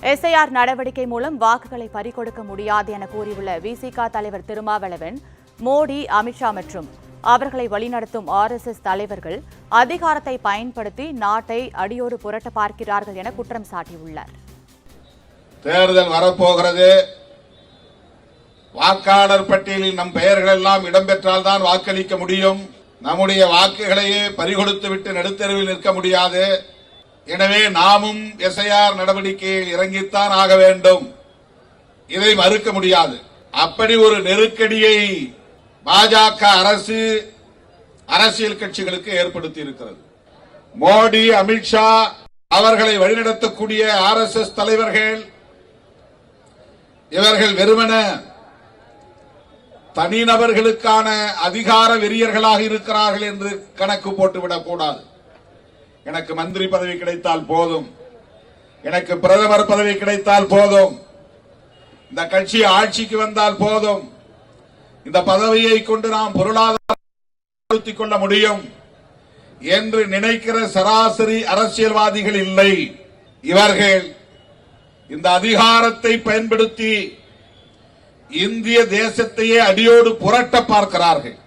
SIR நடவடிக்கை மூலம் வாக்குகளை பறிகொடுக்க முடியாது என கூறியுள்ள விசிக தலைவர் திருமாவளவன் மோடி அமித்ஷா மற்றும் அவர்களை வழிநடத்தும் ஆர்எஸ்எஸ் தலைவர்கள் அதிகாரத்தை பயன்படுத்தி நாட்டை அடியோடு புரட்ட பார்க்கிறார்கள் என குற்றம் சாட்டியுள்ளார். தேர்தல் வரப்போகிறது. வாக்காளர் பட்டியலில் நம் பெயர்கள் எல்லாம் இடம்பெற்றால் தான் வாக்களிக்க முடியும். நம்முடைய வாக்குகளையே பறிகொடுத்து விட்டு நடுத்தருவில் நிற்க முடியாது. எனவே நாமும் எஸ்ஐஆர் நடவடிக்கையில் இறங்கித்தான் ஆக வேண்டும். இதை மறுக்க முடியாது. அப்படி ஒரு நெருக்கடியை பாஜக அரசு அரசியல் கட்சிகளுக்கு ஏற்படுத்தி இருக்கிறது மோடி அமித்ஷா அவர்களை வழிநடத்தக்கூடிய ஆர் எஸ் எஸ் தலைவர்கள் இவர்கள் வெறுமன தனிநபர்களுக்கான அதிகார வெறியர்களாக இருக்கிறார்கள் என்று கணக்கு போட்டுவிடக் கூடாது. எனக்கு மந்திரி பதவி கிடைத்தால் போதும். எனக்கு பிரதமர் பதவி கிடைத்தால் போதும். இந்த கட்சி ஆட்சிக்கு வந்தால் போதும். இந்த பதவியை கொண்டு நாம் பொருளாதாரப்படுத்திக் கொள்ள முடியும். என்று நினைக்கிற சராசரி அரசியல்வாதிகள் இல்லை இவர்கள். இந்த அதிகாரத்தை பயன்படுத்தி இந்திய தேசத்தையே அடியோடு புரட்ட பார்க்கிறார்கள்.